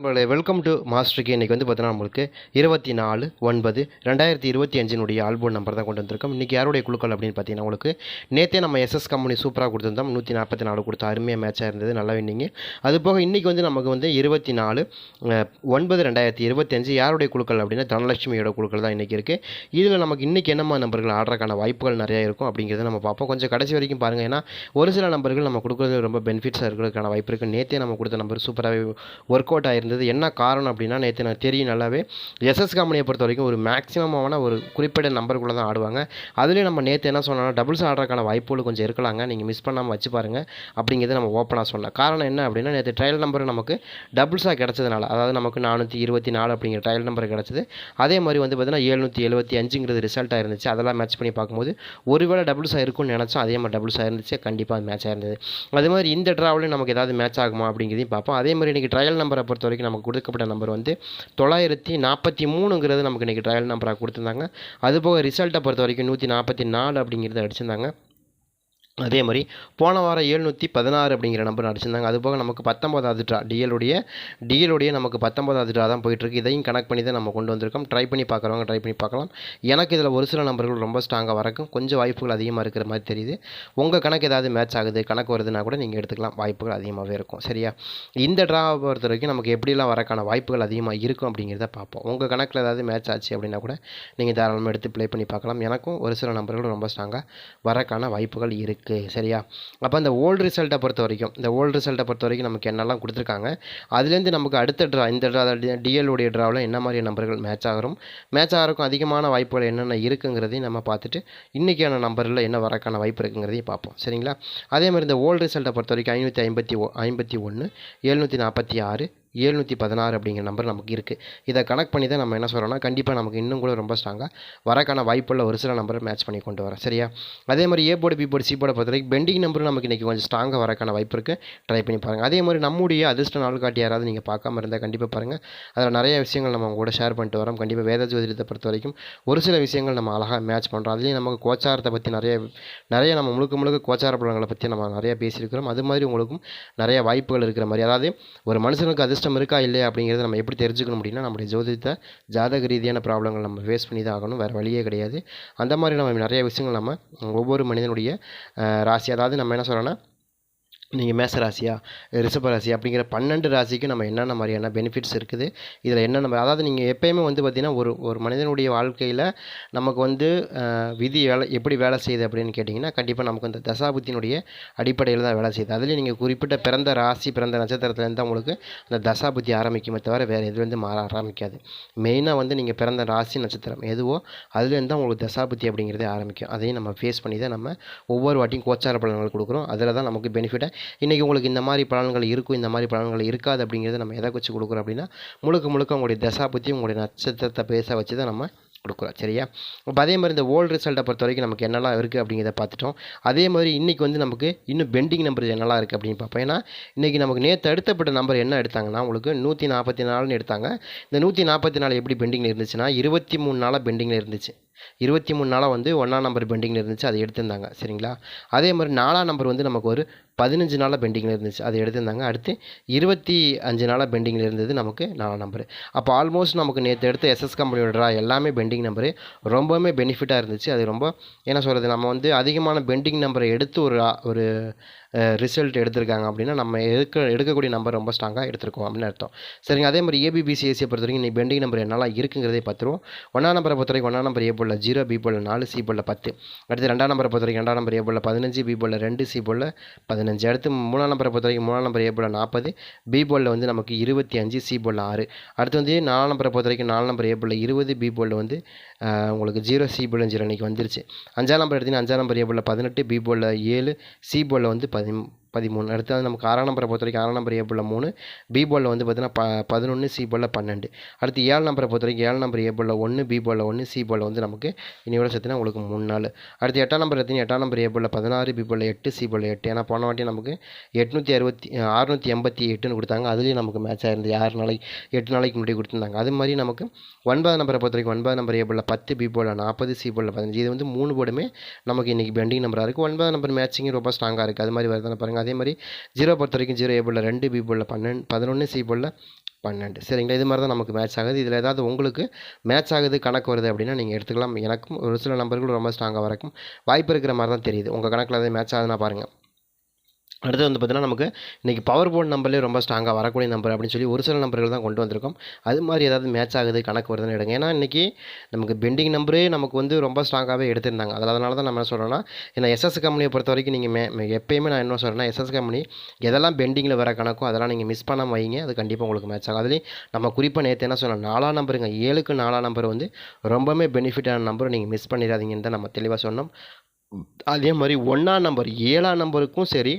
உங்களுடைய welcome to மாஸ்டருக்கு இன்றைக்கி வந்து பார்த்தீங்கன்னா நம்மளுக்கு இருபத்தி நாலு ஒன்பது ரெண்டாயிரத்தி இருபத்தி அஞ்சினுடைய ஆல்பம் நம்பர் தான் கொண்டு வந்திருக்கோம். இன்றைக்கி யாருடைய குழுக்கள் அப்படின்னு பார்த்தீங்கன்னா உங்களுக்கு நேற்றே நம்ம எஸ்எஸ் கம்பெனி சூப்பராக கொடுத்துருந்தோம். நூற்றி நாற்பத்தி நாலு கொடுத்த அருமையாக மேட்சாக இருந்தது நல்லா வின்னிங்க அது போக இன்றைக்கி வந்து நமக்கு வந்து இருபத்தி நாலு ஒன்பது ரெண்டாயிரத்தி இருபத்தஞ்சு யாருடைய குழுக்கள் அப்படின்னா தனலட்சுமியோட குழுக்கள் தான் இன்றைக்கி இருக்குது இதில் நமக்கு இன்றைக்கி என்னம்மா நம்பர்கள் ஆடுறதுக்கான வாய்ப்புகள் நிறையா இருக்கும் அப்படிங்கிறத நம்ம பார்ப்போம். கொஞ்சம் கடைசி வரைக்கும் பாருங்கள் ஏன்னா ஒரு சில நம்பர்கள் நம்ம கொடுக்குறது ரொம்ப பெனிஃபிட்ஸாக இருக்கிறதுக்கான வாய்ப்பு இருக்குது நேற்றே நம்ம கொடுத்த நம்பர் சூப்பராகவே ஒர்க் அவுட் இருந்தது. என்ன காரணம் அப்படின்னா நேற்று நான் தெரியும் நல்லாவே எஸ்எஸ் கம்பெனியை பொறுத்த வரைக்கும் ஒரு மேக்ஸிமமான ஒரு குறிப்பிட்ட நம்பருக்குள்ளே தான் ஆடுவாங்க. அதுலேயும் நம்ம நேற்று என்ன சொன்னோம்னா டபுள்ஸ் ஆடுறதுக்கான வாய்ப்புகள் கொஞ்சம் இருக்கலாங்க. நீங்கள் மிஸ் பண்ணாமல் வச்சு பாருங்கள் அப்படிங்கிறத நம்ம ஓப்பனாக சொன்னேன். காரணம் என்ன அப்படின்னா நேற்று ட்ரையல் நம்பர் நமக்கு டபுள்ஸாக கிடச்சதுனால அதாவது நமக்கு நானூற்றி இருபத்தி நாலு அப்படிங்கிற ட்ரையல் நம்பர் கிடச்சிது. அதே மாதிரி வந்து பார்த்தீங்கன்னா எழுநூற்றி எழுபத்தி அஞ்சுங்கிறது ரிசல்ட்டாக இருந்துச்சு. அதெல்லாம் மேட்ச் பண்ணி பார்க்கும்போது ஒருவேளை டபுள்ஸாக இருக்கும்னு நினச்சோம் அதே மாதிரி டபுள்ஸாக இருந்துச்சு. கண்டிப்பாக மேட்ச் ஆயிருந்தது அதே மாதிரி இந்த ட்ராவலையும் நமக்கு ஏதாவது மேட்ச் ஆகுமா அப்படிங்கிறதையும் பார்ப்போம். அதே மாதிரி இன்றைக்கி ட்ரையல் நம்பரை பொறுத்த வரைக்கும் நமக்கு கொடுக்கப்பட்ட நம்பர் வந்து தொள்ளாயிரத்தி நாற்பத்தி மூணுங்கிறது நமக்கு இன்றைக்கி ட்ரையல் நம்பராக கொடுத்துருந்தாங்க. அதுபோக ரிசல்ட்டை பொறுத்த வரைக்கும் நூற்றி நாற்பத்தி நாலு அப்படிங்கிறத அடிச்சிருந்தாங்க. அதே மாதிரி போன வாரம் எழுநூற்றி பதினாறு அப்படிங்கிற நம்பர் அடிச்சிருந்தாங்க அது போக நமக்கு பத்தொம்போதாவது ட்ரா டிஎலுடைய டிஎலுடைய நமக்கு பத்தொம்போதாவது ட்ரா தான் போயிட்டுருக்கு. இதையும் கனெக்ட் பண்ணி தான் நம்ம கொண்டு வந்திருக்கோம். ட்ரை பண்ணி பார்க்குறவங்க ட்ரை பண்ணி பார்க்கலாம். எனக்கு இதில் ஒரு சில நம்பர்கள் ரொம்ப ஸ்ட்ராங்காக வரக்கும். கொஞ்சம் வாய்ப்புகள் அதிகமாக இருக்கிற மாதிரி தெரியுது. உங்கள் கணக்கு ஏதாவது மேட்ச் ஆகுது கணக்கு வருதுன்னா கூட நீங்கள் எடுத்துக்கலாம். வாய்ப்புகள் அதிகமாகவே இருக்கும். சரியா? இந்த ட்ராவை பொறுத்த வரைக்கும் நமக்கு எப்படிலாம் வரக்கான வாய்ப்புகள் அதிகமாக இருக்கும் அப்படிங்கிறத பார்ப்போம். உங்கள் கணக்கில் ஏதாவது மேட்ச் ஆச்சு அப்படின்னா கூட நீங்கள் தாராளமாக எடுத்து ப்ளே பண்ணி பார்க்கலாம். எனக்கும் ஒரு சில நம்பர்கள் ரொம்ப ஸ்ட்ராங்காக வரக்கான வாய்ப்புகள் இருக்குது சரியா? அப்போ அந்த ஓல்டு ரிசல்ட்டை பொறுத்த வரைக்கும் இந்த ஓல்டு ரிசல்ட்டை பொறுத்த வரைக்கும் நமக்கு என்னெல்லாம் கொடுத்துருக்காங்க அதுலேருந்து நமக்கு அடுத்த ட்ரா இந்த ட்ரா டிஎல்உடைய ட்ராவில் என்ன மாதிரி நம்பர்கள் மேட்ச் ஆகும் மேட்ச் ஆகிறக்கும் அதிகமான வாய்ப்புகள் என்னென்ன இருக்குங்கிறதையும் நம்ம பார்த்துட்டு இன்றைக்கான நம்பரில் என்ன வரக்கான வாய்ப்பு இருக்குங்கிறதையும் பார்ப்போம் சரிங்களா? அதே மாதிரி இந்த ஓல்டு ரிசல்ட்டை பொறுத்த வரைக்கும் ஐநூற்றி ஐம்பத்தி ஐம்பத்தி ஒன்று எழுநூற்றி நாற்பத்தி ஆறு ஏழ்நூற்றி பதினாறு அப்படிங்கிற நம்பர் நமக்கு இருக்குது இதை கனெக்ட் பண்ணி தான் நம்ம என்ன சொல்கிறோம்னா கண்டிப்பாக நமக்கு இன்னும் கூட ரொம்ப ஸ்ட்ராங்காக வரக்கான வாய்ப்புள்ள ஒரு சில நம்பரை மேட்ச் பண்ணி கொண்டு வரேன் சரியா? அதே மாதிரி A board B board C போர்டை பொறுத்த வரைக்கும் பெண்டிங் நம்பரும் நமக்கு இன்றைக்கி கொஞ்சம் ஸ்ட்ராங்காக வரக்கான வாய்ப்பு இருக்குது ட்ரை பண்ணி பாருங்கள் அதே மாதிரி நம்முடைய அதிர்ஷ்ட நாள் காட்டி யாராவது நீங்கள் பார்க்காம இருந்தால் கண்டிப்பாக பாருங்கள் அதில் நிறைய விஷயங்கள் நம்ம உங்க கூட ஷேர் பண்ணிட்டு வரோம் கண்டிப்பாக வேத ஜோதிடத்தை பொறுத்த வரைக்கும் ஒரு சில விஷயங்கள் நம்ம அழகாக மேட்ச் பண்ணுறோம் அதுலேயும் நமக்கு கோச்சாரத்தை பற்றி நிறைய நிறைய நம்ம முழுக்க முழுக்க கோச்சார படங்களை பற்றி நம்ம நிறைய பேசியிருக்கிறோம். அது மாதிரி உங்களுக்கும் நிறைய வாய்ப்புகள் இருக்கிற மாதிரி. அதாவது ஒரு மனுஷனுக்கு அதிர்ஷ்டம் இருக்கா இல்லையா அப்படிங்கிறத நம்ம எப்படி தெரிஞ்சுக்கணும் அப்படின்னா நம்முடைய ஜோதிடத்தை ஜாதக ரீதியான ப்ராப்ளங்கள் நம்ம ஃபேஸ் பண்ணி தான் ஆகணும். வேறு வழியே கிடையாது. அந்த மாதிரி நம்ம நிறைய விஷயங்கள் நம்ம ஒவ்வொரு மனிதனுடைய ராசி அதாவது நம்ம என்ன சொல்கிறோன்னா நீங்கள் மேச ராசியா ரிஷப ராசி அப்படிங்கிற பன்னெண்டு ராசிக்கு நம்ம என்னென்ன மாதிரியான பெனிஃபிட்ஸ் இருக்குது? இதில் என்னென்ன அதாவது நீங்கள் எப்போயுமே வந்து பார்த்திங்கன்னா ஒரு ஒரு மனிதனுடைய வாழ்க்கையில் நமக்கு வந்து விதி வேலை எப்படி வேலை செய்யுது அப்படின்னு கேட்டிங்கன்னா கண்டிப்பாக நமக்கு இந்த தசாபுத்தினுடைய அடிப்படையில் தான் வேலை செய்யுது. அதுலேயும் நீங்கள் குறிப்பிட்ட பிறந்த ராசி பிறந்த நட்சத்திரத்துலேருந்து தான் உங்களுக்கு அந்த தசாபுத்தி ஆரம்பிக்குமே தவிர வேறு எதுலேருந்து மாற ஆரம்பிக்காது. மெயினாக வந்து நீங்கள் பிறந்த ராசி நட்சத்திரம் எதுவோ அதுலேருந்து தான் உங்களுக்கு தசாபுத்தி அப்படிங்கிறதே ஆரம்பிக்கும். அதையும் நம்ம ஃபேஸ் பண்ணி தான் நம்ம ஒவ்வொரு வாட்டியும் கோச்சார பலன்கள் கொடுக்குறோம். அதில் தான் நமக்கு பெனிஃபிட்டை இன்றைக்கி உங்களுக்கு இந்த மாதிரி பலன்கள் இருக்கும் இந்த மாதிரி பலன்கள் இருக்காது அப்படிங்கிறத நம்ம எதை வச்சு கொடுக்குறோம் அப்படின்னா முழுக்க முழுக்க உங்களுடைய பற்றி உங்களுடைய நட்சத்திரத்தை பேச வச்சு தான் நம்ம கொடுக்குறோம் சரியா? அப்போ அதே மாதிரி இந்த ஓல்டு ரிசல்ட்டை பொறுத்த வரைக்கும் நமக்கு என்னெல்லாம் இருக்குது அப்படிங்கிறத பார்த்துட்டோம். அதே மாதிரி இன்றைக்கி வந்து நமக்கு இன்னும் பெண்டிங் நம்பர் என்னெல்லாம் இருக்குது அப்படின்னு பார்ப்போம். ஏன்னா இன்றைக்கி நமக்கு நேற்று அடுத்தப்பட்ட நம்பர் என்ன எடுத்தாங்கன்னா உங்களுக்கு நூற்றி நாற்பத்தி நாலுன்னு எடுத்தாங்க. இந்த நூற்றி நாற்பத்தி நாலு எப்படி பெண்டிங்கில் இருந்துச்சுன்னா இருபத்தி மூணு நாளாக பெண்டிங்கில் இருந்துச்சு. இருபத்தி மூணு நாளாக வந்து ஒன்றாம் நம்பர் பெண்டிங்கில் இருந்துச்சு அதை எடுத்திருந்தாங்க. சரிங்களா? அதே மாதிரி நாலாம் நம்பர் வந்து நமக்கு ஒரு பதினஞ்சு நாளாக பெண்டிங்கில் இருந்துச்சு அதை எடுத்திருந்தாங்க. அடுத்து இருபத்தி அஞ்சு நாளாக பெண்டிங்கில் இருந்தது நமக்கு நாலாம் நம்பர் அப்போ ஆல்மோஸ்ட் நமக்கு நேற்று எடுத்த எஸ்எஸ் கம்பெனியோட ட்ரா எல்லாமே பெண்டிங் நம்பரு ரொம்பவுமே பெனிஃபிட்டாக இருந்துச்சு. அது ரொம்ப என்ன சொல்கிறது நம்ம வந்து அதிகமான பெண்டிங் நம்பரை எடுத்து ஒரு ஒரு ரிசல்ட் எடுத்திருக்காங்க அப்படின்னா நம்ம எடுக்க எடுக்கக்கூடிய நம்பர் ரொம்ப ஸ்ட்ராங்காக எடுத்திருக்கோம் அப்படின்னு அர்த்தம். சரிங்க அதே மாதிரி ஏபிபிசிஎஸ்சியை பொறுத்த வரைக்கும் நீ பெண்டிங் நம்பர் என்னெல்லாம் இருக்குங்கிறதே பத்துருவோம் ஒன்றாம் நம்பரை பொறுத்த வரைக்கும் ஒன்றாம் நம்பர் ஏ போல் ஜீரோ பி போல் நாலு சி போல் பத்து. அடுத்து ரெண்டாம் நம்பரை பொறுத்த வரைக்கும் ரெண்டாம் நம்பர் ஏ போல் பதினஞ்சு பி போல் ரெண்டு சி போல் பதினஞ்சு. அடுத்து மூணாம் நம்பரை பொறுத்த வரைக்கும் மூணாம் நம்பர் ஏ போல் நாற்பது பி போலில் வந்து நமக்கு இருபத்தி அஞ்சு சி போல் ஆறு. அடுத்து வந்து நாலாம் நம்பரை பொறுத்த வரைக்கும் நாலு நம்பர் ஏ போல் இருபது பி போலில் வந்து உங்களுக்கு ஜீரோ சி போல் ஜீரோ இன்றைக்கி வந்துருச்சு. அஞ்சாம் நம்பர் எடுத்தீங்கன்னா அஞ்சாம் நம்பர் ஏ போல் பதினெட்டு பி போலில் ஏழு சி போலில் வந்து 他。பதிமூணு. அடுத்தது நமக்கு ஆறாம் நம்பரை பொறுத்த வரைக்கும் ஆறாம் நம்பர் ஏ மூணு பி போலில் வந்து பார்த்தீங்கன்னா ப பதினொன்று சி போலில் பன்னெண்டு. அடுத்து ஏழு நம்பரை பொறுத்த வரைக்கும் ஏழு நம்பர் ஏ ஒன்று பி போலில் ஒன்று சி போலில் வந்து நமக்கு இன்னையோட சேர்த்துனா உங்களுக்கு மூணு நாள் அடுத்து எட்டாம் நம்பர் எடுத்தீங்கன்னா எட்டாம் நம்பர் ஏ பதினாறு பி போலில் எட்டு சி போலில் எட்டு. ஏன்னா போன வாட்டி நமக்கு எட்நூற்றி அறுபத்தி அறுநூற்றி எண்பத்தி எட்டுன்னு கொடுத்தாங்க. அதுலேயும் நமக்கு மேட்ச் ஆயிருந்தது. ஆறு நாளைக்கு எட்டு நாளைக்கு முன்னாடி கொடுத்துருந்தாங்க. அது மாதிரி நமக்கு ஒன்பது நம்பரை பொறுத்த வரைக்கும் ஒன்பதாம் நம்பர் ஏ பத்து பி போலில் நாற்பது சி போலில் பதினஞ்சு. இது வந்து மூணு போர்டுமே நமக்கு இன்றைக்கி பெண்டிங் நம்பராக இருக்குது ஒன்பது நம்பர் மேட்சிங் ரொம்ப ஸ்ட்ராங்காக இருக்குது அது மாதிரி வருதுன்னு பாருங்கள் அதே மாதிரி ஜீரோ பொறுத்த வரைக்கும் ஜீரோ ஏ போலில் ரெண்டு பி போலில் பன்னெண்டு பதினொன்று சி போலில் பன்னெண்டு. சரிங்களா? இது மாதிரி தான் நமக்கு மேட்ச் ஆகுது. இதில் ஏதாவது உங்களுக்கு மேட்ச் ஆகுது கணக்கு வருது அப்படின்னா நீங்கள் எடுத்துக்கலாம். எனக்கும் ஒரு சில நம்பர்கள் ரொம்ப ஸ்ட்ராங்காக வரக்கும் வாய்ப்பு இருக்கிற மாதிரி தான் தெரியுது. உங்கள் கணக்கில் அது மேட்ச் ஆகுதுன்னா பாருங்கள் அடுத்து வந்து பார்த்தீங்கன்னா நமக்கு இன்றைக்கி பவர் போர்ட் நம்பர்லேயே ரொம்ப ஸ்ட்ராங்காக வரக்கூடிய நம்பர் அப்படின்னு சொல்லி ஒரு சில நம்பர்கள் தான் கொண்டு வந்திருக்கோம். அது மாதிரி ஏதாவது மேட்ச் ஆகுது கணக்கு வருதுன்னு எடுங்க. ஏன்னா இன்றைக்கி நமக்கு பெண்டிங் நம்பரே நமக்கு வந்து ரொம்ப ஸ்ட்ராங்காகவே எடுத்திருந்தாங்க. அதில் அதனால தான் நம்ம என்ன சொல்கிறோன்னா ஏன்னா எஸ்எஸ் கம்பெனியை பொறுத்த வரைக்கும் நீங்கள் மே எப்போயுமே எப்பயுமே நான் என்ன சொல்கிறேன்னா எஸ்எஸ் கம்பெனி எதெல்லாம் பெண்டிங்கில் வர கணக்கோ அதெல்லாம் நீங்கள் மிஸ் பண்ணாமல் வைங்க. அது கண்டிப்பாக உங்களுக்கு மேட்ச் ஆகும். அதுலேயும் நம்ம குறிப்பாக நேற்று என்ன சொன்னோம் நாலாம் நம்பருங்க ஏழுக்கு நாலாம் நம்பர் வந்து ரொம்பவுமே பெனிஃபிட்டான நம்பர் நீங்கள் மிஸ் பண்ணிடாதீங்கன்னு தான் நம்ம தெளிவாக சொன்னோம். அதே மாதிரி ஒன்றாம் நம்பர் ஏழாம் நம்பருக்கும் சரி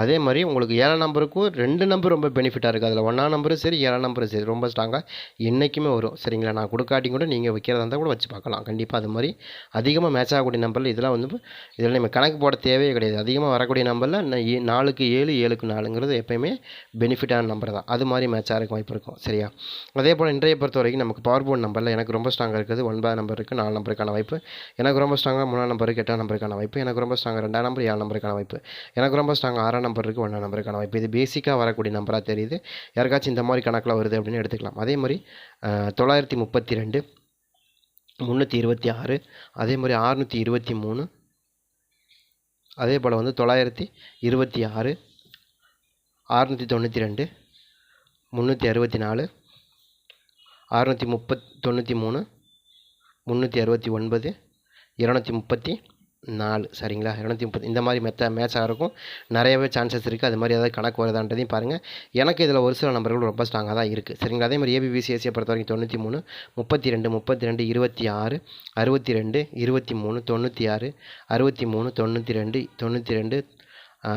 அதே மாதிரி உங்களுக்கு ஏழாம் நம்பருக்கும் ரெண்டு நம்பர் ரொம்ப பெனிஃபிட்டாக இருக்குது அதில் ஒன்றாம் நம்பரும் சரி ஏழாம் நம்பரும் சரி. ரொம்ப ஸ்ட்ராங்காக என்றைக்குமே வரும். சரிங்களா? நான் கொடுக்காட்டி கூட நீங்கள் வைக்கிறதா இருந்தால் கூட வச்சு பார்க்கலாம். கண்டிப்பாக அது மாதிரி அதிகமாக மேட்ச் ஆகக்கூடிய நம்பரில் இதெல்லாம் வந்து இதில் நம்ம கணக்கு போட தேவையே கிடையாது. அதிகமாக வரக்கூடிய நம்பரில் நாலுக்கு ஏழு ஏழுக்கு நாலுங்கிறது எப்போயுமே பெனிஃபிட்டான நம்பர் தான். அது மாதிரி மேட்ச் ஆகிறதுக்கு வாய்ப்பு இருக்கும். சரியா? அதே போல் இன்றைய பொறுத்த வரைக்கும் நமக்கு பவர் போர்ட் நம்பரில் எனக்கு ரொம்ப ஸ்ட்ராங்காக இருக்குது. ஒன்பது நம்பர் இருக்குது நாலு நம்பருக்கான வாய்ப்பு. எனக்கு ரொம்ப ஸ்ட்ராங்காக மூணாம் நம்பருக்கு எட்டாம் நம்பருக்கான வாய்ப்பு. எனக்கு ரொம்ப ஸ்ட்ராங்காக ரெண்டாம் நம்பர் ஏழு நம்பருக்கான வாய்ப்பு. எனக்கு ரொம்ப ஸ்ட்ராங்காக ஆறாம் நம்பர் இருக்குது ஒன்றாம் நம்பருக்கான இப்போ இது பேசிக்காக வரக்கூடிய நம்பராக தெரியுது. யாருக்காச்சும் இந்த மாதிரி கணக்கில் வருது அப்படின்னு எடுத்துக்கலாம். அதே மாதிரி தொள்ளாயிரத்தி முப்பத்தி ரெண்டு முந்நூற்றி இருபத்தி ஆறு அதே மாதிரி அறுநூற்றி இருபத்தி மூணு அதே போல் வந்து தொள்ளாயிரத்தி இருபத்தி ஆறு அறுநூற்றி தொண்ணூற்றி ரெண்டு முந்நூற்றி அறுபத்தி நாலு அறுநூற்றி முப்பத் தொண்ணூற்றி மூணு முந்நூற்றி அறுபத்தி ஒன்பது இரநூத்தி முப்பத்தி நாலு சரிங்களா? இரநூத்தி முப்பத்தி இந்த மாதிரி மெத்த மேட்ச் ஆகிறக்கும் நிறையவே சான்சஸ் இருக்குது அது மாதிரி ஏதாவது கணக்கு வருதான்றதையும் பாருங்கள் எனக்கு இதில் ஒரு சில நம்பர்கள் ரொம்ப ஸ்ட்ராங்காக தான் இருக்குது சரிங்களா? அதே மாதிரி ஏபிபிசிஎஸ்சியை பொறுத்த வரைக்கும் தொண்ணூற்றி மூணு முப்பத்தி ரெண்டு முப்பத்தி ரெண்டு இருபத்தி ஆறு அறுபத்தி ரெண்டு இருபத்தி மூணு தொண்ணூற்றி ஆறு அறுபத்தி மூணு தொண்ணூற்றி ரெண்டு தொண்ணூற்றி ரெண்டு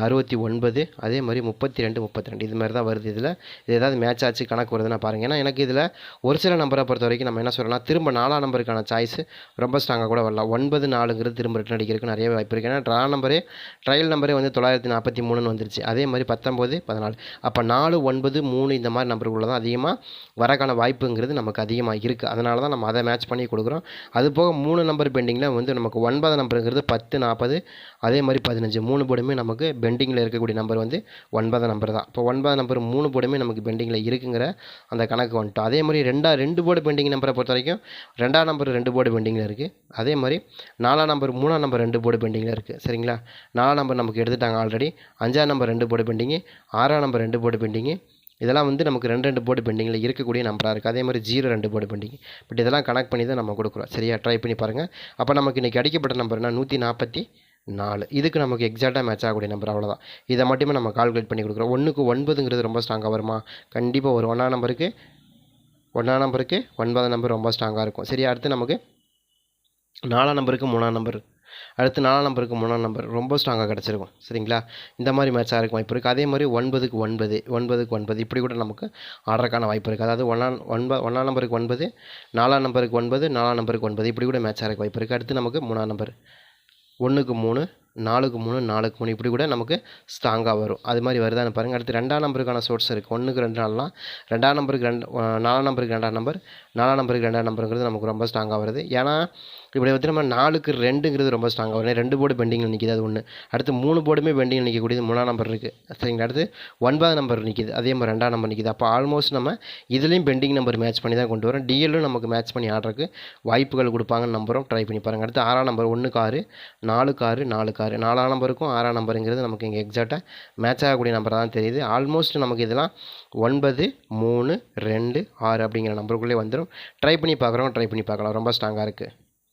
அறுபத்தி ஒன்பது அதே மாதிரி முப்பத்தி ரெண்டு முப்பத்தி ரெண்டு. இது மாதிரி தான் வருது இதில். இது ஏதாவது மேட்ச் ஆச்சு கணக்கு வருதுன்னா பாருங்கள் ஏன்னா எனக்கு இதில் ஒரு சில நம்பரை பொறுத்த வரைக்கும் நம்ம என்ன சொல்லலாம் திரும்ப நாலாம் நம்பருக்கான சாய்ஸ் ரொம்ப ஸ்ட்ராங்காக கூட வரலாம். ஒன்பது நாலுங்கிறது திரும்ப ரிட்டன் அடிக்கிறதுக்கு நிறைய வாய்ப்பு இருக்குது ஏன்னா ட்ரா நம்பரே ட்ரையல் நம்பரே வந்து தொள்ளாயிரத்தி நாற்பத்தி மூணுன்னு வந்துருச்சு. அதே மாதிரி பத்தொம்போது பதினாலு. அப்போ நாலு ஒன்பது மூணு இந்த மாதிரி நம்பருக்குள்ளே தான் அதிகமாக வரக்கான வாய்ப்புங்கிறது நமக்கு அதிகமாக இருக்குது அதனால தான் நம்ம அதை மேட்ச் பண்ணி கொடுக்குறோம். அது போக மூணு நம்பர் பெண்டிங்கில் வந்து நமக்கு ஒன்பது நம்பருங்கிறது பத்து நாற்பது அதே மாதிரி பதினஞ்சு. மூணு போர்டுமே நமக்கு பெண்டிங்கில் இருக்கக்கூடிய நம்பர் வந்து ஒன்பது நம்பர் தான். இப்போ ஒன்பது நம்பர் மூணு போர்டுமே நமக்கு பெண்டிங்கில் இருக்குங்கிற அந்த கணக்கு வந்துட்டோம். அதே மாதிரி ரெண்டா ரெண்டு போர்டு பெண்டிங் நம்பரை பொறுத்த வரைக்கும் ரெண்டாம் நம்பர் ரெண்டு போர்டு பெண்டிங்கில் இருக்குது அதே மாதிரி நாலாம் நம்பர் மூணாம் நம்பர் ரெண்டு போர்டு பெண்டிங்கில் இருக்குது சரிங்களா? நாலாம் நம்பர் நமக்கு எடுத்துட்டாங்க ஆல்ரெடி அஞ்சாம் நம்பர் ரெண்டு போர்டு பெண்டிங்கு ஆறாம் நம்பர் ரெண்டு போர்டு பெண்டிங்கு. இதெல்லாம் வந்து நமக்கு ரெண்டு ரெண்டு போர்டு பெண்டிங்கில் இருக்கக்கூடிய நம்பராக இருக்குது அதே மாதிரி ஜீரோ ரெண்டு போர்டு பெண்டிங். பட் இதெல்லாம் கனெக்ட் பண்ணி தான் நம்ம கொடுக்குறோம். சரியா? ட்ரை பண்ணி பாருங்கள் அப்போ நமக்கு இன்றைக்கி அடிக்கப்பட்ட நம்பர்னால் நூற்றி நாற்பத்தி நாலு. இதுக்கு நமக்கு எக்ஸாக்டாக மேட்ச் ஆகக்கூடிய நம்பர் அவ்வளோதான் இதை மட்டுமே நம்ம கால்குலேட் பண்ணி கொடுக்குறோம். ஒன்றுக்கு ஒன்பதுங்கிறது ரொம்ப ஸ்ட்ராங்காக வருமா? கண்டிப்பாக ஒரு ஒன்றாம் நம்பருக்கு ஒன்றாம் நம்பருக்கு ஒன்பதாம் நம்பர் ரொம்ப ஸ்ட்ராங்காக இருக்கும். சரி அடுத்து நமக்கு நாலாம் நம்பருக்கு மூணாம் நம்பர் அடுத்து நாலாம் நம்பருக்கு மூணாம் நம்பர் ரொம்ப ஸ்ட்ராங்காக கிடச்சிருக்கும். சரிங்களா? இந்த மாதிரி மேட்சாக இருக்கும் வாய்ப்பு இருக்குது அதே மாதிரி ஒன்பதுக்கு ஒன்பது ஒன்பதுக்கு ஒன்பது. இப்படி கூட நமக்கு ஆடுறதுக்கான வாய்ப்பு இருக்குது அதாவது ஒன்றாம் ஒன்பது ஒன்றாம் நம்பருக்கு ஒன்பது நாலாம் நம்பருக்கு ஒன்பது நாலாம் நம்பருக்கு ஒன்பது. இப்படி கூட மேட்சாக இருக்க வாய்ப்பு இருக்குது அடுத்து நமக்கு மூணாம் நம்பர் ஒன்றுக்கு மூணு நாலுக்கு மூணு நாலுக்கு மூணு இப்படி கூட நமக்கு ஸ்ட்ராங்காக வரும். அது மாதிரி வருதான்னு பாருங்கள் அடுத்து ரெண்டாம் நம்பருக்கான சோர்ஸ் இருக்குது ஒன்றுக்கு ரெண்டு நாள்லாம் ரெண்டாம் நம்பருக்கு ரெண்டு நாலாம் நம்பருக்கு ரெண்டாம் நம்பர் நாலாம் நம்பருக்கு ரெண்டாம் நம்பருங்கிறது நமக்கு ரொம்ப ஸ்ட்ராங்காக வருது. ஏன்னா இப்படி வந்து நம்ம நாலுக்கு ரெண்டுங்கிறது ரொம்ப ஸ்ட்ராங்காக வரும். ரெண்டு போர்டு பெண்டிங்கில் நிற்கிது அது ஒன்று அடுத்து மூணு போர்டுமே பெண்டிங்கில் நிற்கக்கூடியது மூணாம் நம்பர் இருக்குது சரிங்களா? அடுத்து ஒன்பது நம்பர் நிற்கிது அதே மாதிரி ரெண்டாம் நம்பர் நிற்கிது அப்போ ஆல்மோஸ்ட் நம்ம இதுலேயும் பெண்டிங் நம்பர் மேட்ச் பண்ணி தான் கொண்டு வரோம். டிஎல்லும் நமக்கு மேட்ச் பண்ணி ஆடுறதுக்கு வாய்ப்புகள் கொடுப்பாங்கன்னு நம்புகிறோம் ட்ரை பண்ணி பாருங்கள் அடுத்து ஆறாம் நம்பர் ஒன்று காரு நாலு காரு நாலு காரு ஆறு நாலாம் நம்பருக்கும் ஆறாம் நம்பருங்கிறது நமக்கு இங்கே எக்ஸாக்டாக மேட்ச் ஆகக்கூடிய நம்பர் தான் தெரியுது. ஆல்மோஸ்ட் நமக்கு இதெல்லாம் ஒன்பது மூணு ரெண்டு ஆறு அப்படிங்கிற நம்பருக்குள்ளே வந்துடும் ட்ரை பண்ணி பார்க்குறோம் ட்ரை பண்ணி பார்க்கலாம். ரொம்ப ஸ்ட்ராங்காக இருக்குது